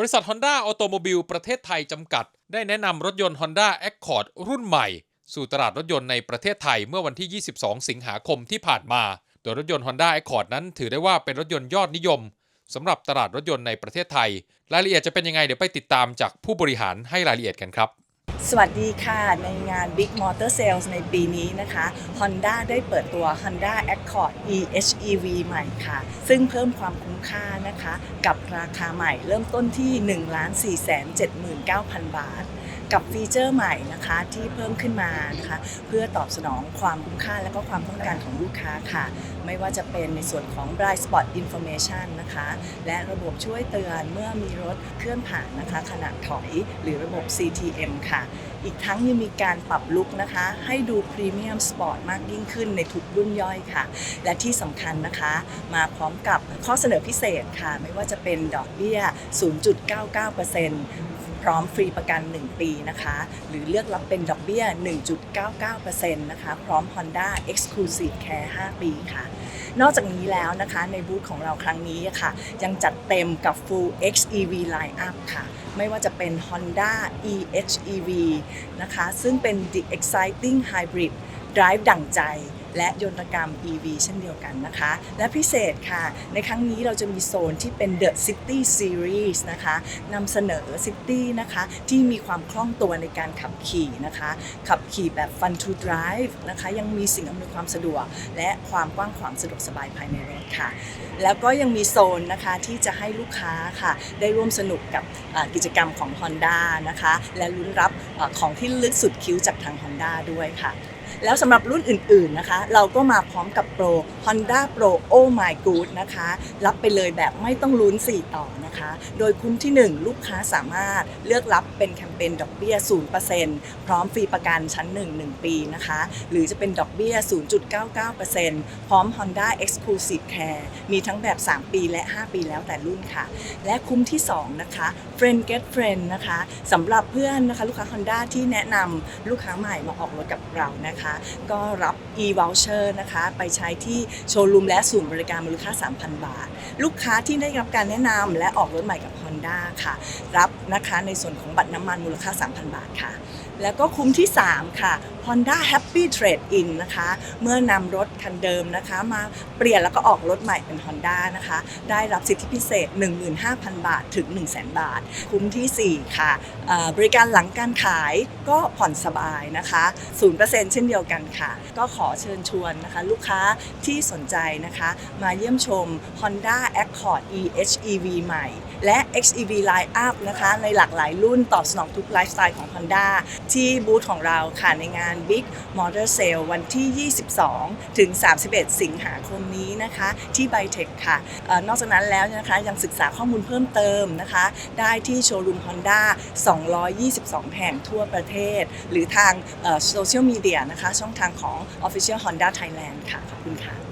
บริษัท Honda Automobile ประเทศไทยจำกัด ได้แนะนำรถยนต์ Honda Accord รุ่นใหม่ สู่ตลาดรถยนต์ในประเทศไทยเมื่อวันที่ 22 สิงหาคมที่ผ่านมา โดยรถยนต์ Honda Accord นั้นถือได้ว่าเป็นรถยนต์ยอดนิยมสำหรับตลาดรถยนต์ในประเทศไทย รายละเอียดจะเป็นยังไงเดี๋ยวไปติดตามจากผู้บริหารให้รายละเอียดกันครับ สวัสดีค่ะในงาน Big Motor Sales ในปีนี้นะคะ Honda ได้เปิดตัว Honda Accord EHEV ใหม่ค่ะ ซึ่งเพิ่มความคุ้มค่านะคะ กับราคาใหม่เริ่มต้นที่ 1 4 7 9 0 0 0 บาท กับฟีเจอร์ใหม่นะคะที่เพิ่มขึ้นมานะคะเพื่อตอบสนองความคุ้มค่าและก็ความต้องการของลูกค้าค่ะ ไม่ว่าจะเป็นในส่วนของ Blind Spot Information นะคะ และระบบช่วยเตือนเมื่อมีรถเคลื่อนผ่านนะคะขณะถอยหรือระบบ CTM ค่ะ อีกทั้งยังมีการปรับลุคนะคะ ให้ดูพรีเมียมสปอร์ตมากยิ่งขึ้นในทุกรุ่นย่อยค่ะ และที่สำคัญนะคะ มาพร้อมกับข้อเสนอพิเศษค่ะ ไม่ว่าจะเป็นดอกเบี้ย 0.99% พร้อมฟรีประกัน 1 ปีนะคะ หรือเลือกรับเป็นดอกเบี้ย 1.99%นะคะ พร้อม Honda Exclusive Care 5 ปีค่ะ นอกจากนี้แล้วนะคะในบูธของเราครั้งนี้ค่ะ ยังจัดเต็มกับ Full XEV Lineup ค่ะ ไม่ว่าจะเป็น Honda EHEV นะคะ ซึ่งเป็น The Exciting Hybrid Drive ดั่งใจ และยนตกรรม EV เช่นเดียวกันนะคะ และพิเศษค่ะ ในครั้งนี้เราจะมีโซนที่เป็น The City Series นะคะนำเสนอ City นะคะที่มีความคล่องตัวในการขับขี่นะคะ ขับขี่แบบ Fun to Drive นะคะยังมีสิ่งอำนวยความสะดวก และความกว้างขวางสะดวกสบายภายในรถค่ะ แล้วก็ยังมีโซนนะคะที่จะให้ลูกค้าค่ะ ได้ร่วมสนุกกับกิจกรรมของ Honda นะคะ และลุ้นรับอของที่ลึกสุดคิ้วจากทาง Honda ด้วยค่ะ แล้วสำหรับรุ่นอื่นๆนะคะ เราก็มาพร้อมกับโปร Honda Pro Oh My Good นะคะ รับไปเลยแบบไม่ต้องลุ้น 4 ต่อนะคะ โดยคุ้มที่ 1 ลูกค้าสามารถเลือกรับเป็นแคมเปญดอกเบี้ย 0%พร้อมฟรีประกันชั้น 1 1 ปีนะคะ หรือจะเป็นดอกเบี้ย 0.99%พร้อม Honda Exclusive Care มีทั้งแบบ 3 ปีและ 5 ปีแล้วแต่รุ่นค่ะ และคุ้มที่ 2 นะคะ Friend Get Friend นะคะสำหรับเพื่อนนะคะลูกค้า Honda ที่แนะนำลูกค้าใหม่มาออกรถกับเรานะคะก็รับ e-voucher นะคะไปใช้ที่โชว์รูมและศูนย์บริการมูลค่า 3,000 บาท ลูกค้าที่ได้รับการแนะนำและออกรถใหม่กับ Honda ค่ะ รับนะคะในส่วนของบัตรน้ำมันมูลค่า 3,000 บาทค่ะ แล้วก็คุ้มที่ 3 ค่ะ Honda Happy Trade In นะคะ เมื่อนำรถคันเดิมนะคะ มาเปลี่ยนแล้วก็ออกรถใหม่เป็น Honda นะคะ ได้รับสิทธิพิเศษ 15,000 บาทถึง 100,000 บาท คุ้มทีสี่ 4 ค่ะ บริการหลังการขายก็ผ่อนสบายนะคะ 0%เช่นเดียวกันค่ะ ก็ขอเชิญชวนนะคะ ลูกค้าที่สนใจนะคะ มาเยี่ยมชม Honda Accord EHEV ใหม่ และ XEV Line Up นะคะ ในหลากหลายรุ่นตอบสนองทุกไลฟ์สไตล์ของ Honda ที่บูธของเราค่ะในงานบิ๊กมอเตอร์เซลวันที่ 22 ถึง 31 สิงหาคมนี้นะคะ ที่ไบเทคค่ะออนอกจากนั้นแล้วนะคะยังศึกษาข้อมูลเพิ่มเติมนะคะ ได้ที่โชว์รูม Honda 222 แห่งทั่วประเทศ หรือทางโซเชียลมีเดียนะคะ ช่องทางของ Official Honda Thailand ค่ะ ขอบคุณค่ะ